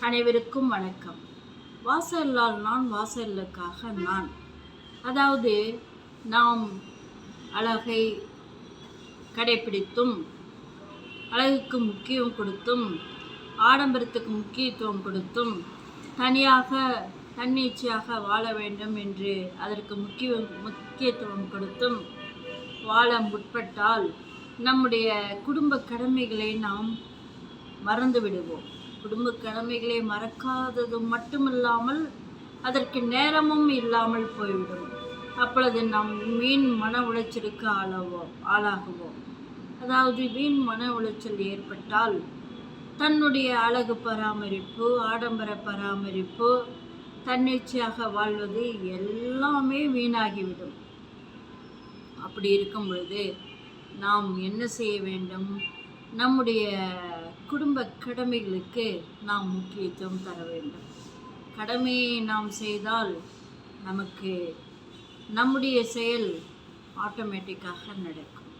அனைவருக்கும் வணக்கம். வாசல்லால் நான் வாசல்லுக்காக நான். அதாவது நாம் அழகை கடைப்பிடித்தும் அழகுக்கு முக்கியம் கொடுத்தும் ஆடம்பரத்துக்கு முக்கியத்துவம் கொடுத்தும் தனியாக தன்னிச்சையாக வாழ வேண்டும் என்று அதற்கு முக்கிய முக்கியத்துவம் கொடுத்தும் வாழ முற்பட்டால் நம்முடைய குடும்ப கடமைகளை நாம் மறந்து விடுவோம் குடும்ப கடமைகளை மறக்காதது மட்டுமில்லாமல் அதற்கு நேரமும் இல்லாமல் போய்விடும். அப்பொழுது நாம் வீண் மன உளைச்சலுக்கு ஆளாவோம் ஆளாகுவோம். அதாவது வீண் மன உளைச்சல் ஏற்பட்டால் தன்னுடைய அழகு பராமரிப்பு ஆடம்பர பராமரிப்பு தன்னிச்சையாக வாழ்வது எல்லாமே வீணாகிவிடும். அப்படி இருக்கும் பொழுது நாம் என்ன செய்ய வேண்டும்? நம்முடைய குடும்ப கடமைகளுக்கு நாம் முக்கியத்துவம் தர வேண்டும். கடமையை நாம் செய்தால் நமக்கு நம்முடைய செயல் ஆட்டோமேட்டிக்காக நடக்கும்.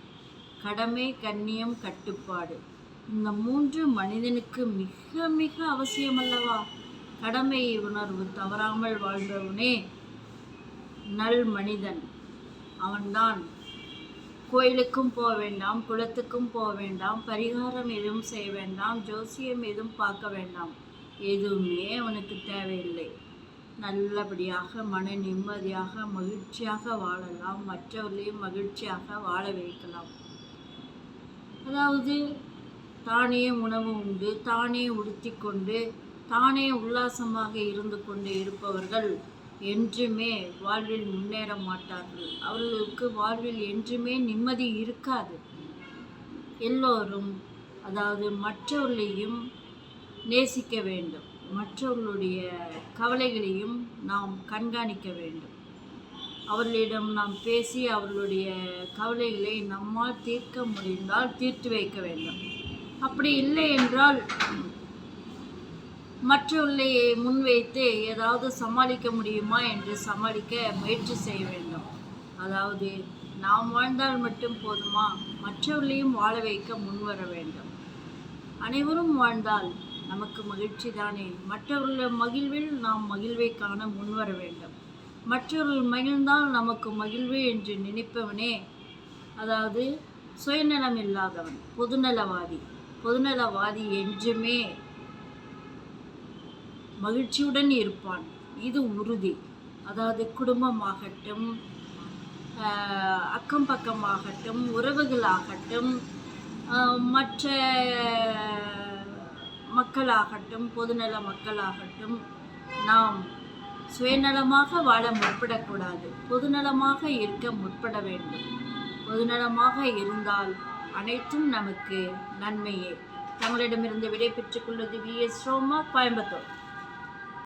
கடமை கண்ணியம் கட்டுப்பாடு இந்த மூன்று மனிதனுக்கு மிக மிக அவசியம் அல்லவா? கடமை உணர்வு தவறாமல் வாழ்ந்தவனே நல் மனிதன். அவன்தான் கோயிலுக்கும் போக வேண்டாம் குளத்துக்கும் போக வேண்டாம் பரிகாரம் எதுவும் செய்ய வேண்டாம் ஜோசியம் எதுவும் பார்க்க வேண்டாம். எதுவுமே அவனுக்கு தேவையில்லை. நல்லபடியாக மன நிம்மதியாக மகிழ்ச்சியாக வாழலாம். மற்றவர்களையும் மகிழ்ச்சியாக வாழ வைக்கலாம். அதாவது தானே உணவு உண்டு தானே உடுத்தி கொண்டு தானே உல்லாசமாக இருந்து கொண்டு இருப்பவர்கள் என்றுமே வாழ்வில் முன்னேற மாட்டார்கள். அவர்களுக்கு வாழ்வில் என்றுமே நிம்மதி இருக்காது. எல்லோரும் அதாவது மற்றவர்களையும் நேசிக்க வேண்டும். மற்றவர்களுடைய கவலைகளையும் நாம் கண்காணிக்க வேண்டும். அவர்களிடம் நாம் பேசி அவர்களுடைய கவலைகளை நம்மால் தீர்க்க முடிந்தால் தீர்த்து வைக்க வேண்டும். அப்படி இல்லை என்றால் மற்றவர்களை முன்வைத்து ஏதாவது சமாளிக்க முடியுமா என்று சமாளிக்க முயற்சி செய்ய வேண்டும். அதாவது நாம் வாழ்ந்தால் மட்டும் போதுமா? மற்றவர்களையும் வாழ வைக்க முன்வர வேண்டும். அனைவரும் வாழ்ந்தால் நமக்கு மகிழ்ச்சி தானே? மற்றவர்கள் மகிழ்வில் நாம் மகிழ்வை காண முன்வர வேண்டும். மற்றவர்கள் மகிழ்ந்தால் நமக்கு மகிழ்வு என்று நினைப்பவனே. அதாவது சுயநலம் இல்லாதவன் பொதுநலவாதி. பொதுநலவாதி என்றுமே மகிழ்ச்சியுடன் இருப்பான். இது உறுதி. அதாவது குடும்பமாகட்டும் அக்கம் பக்கமாகட்டும் உறவுகளாகட்டும் மற்ற மக்களாகட்டும் பொதுநல மக்களாகட்டும் நாம் சுயநலமாக வாழ முற்படக்கூடாது. பொதுநலமாக இருக்க முற்பட வேண்டும். பொதுநலமாக இருந்தால் அனைத்தும் நமக்கு நன்மையே. தங்களிடமிருந்து விடை பெற்றுக் கொள்வது வி எஸ் ரோமா கோயம்புத்தூர்.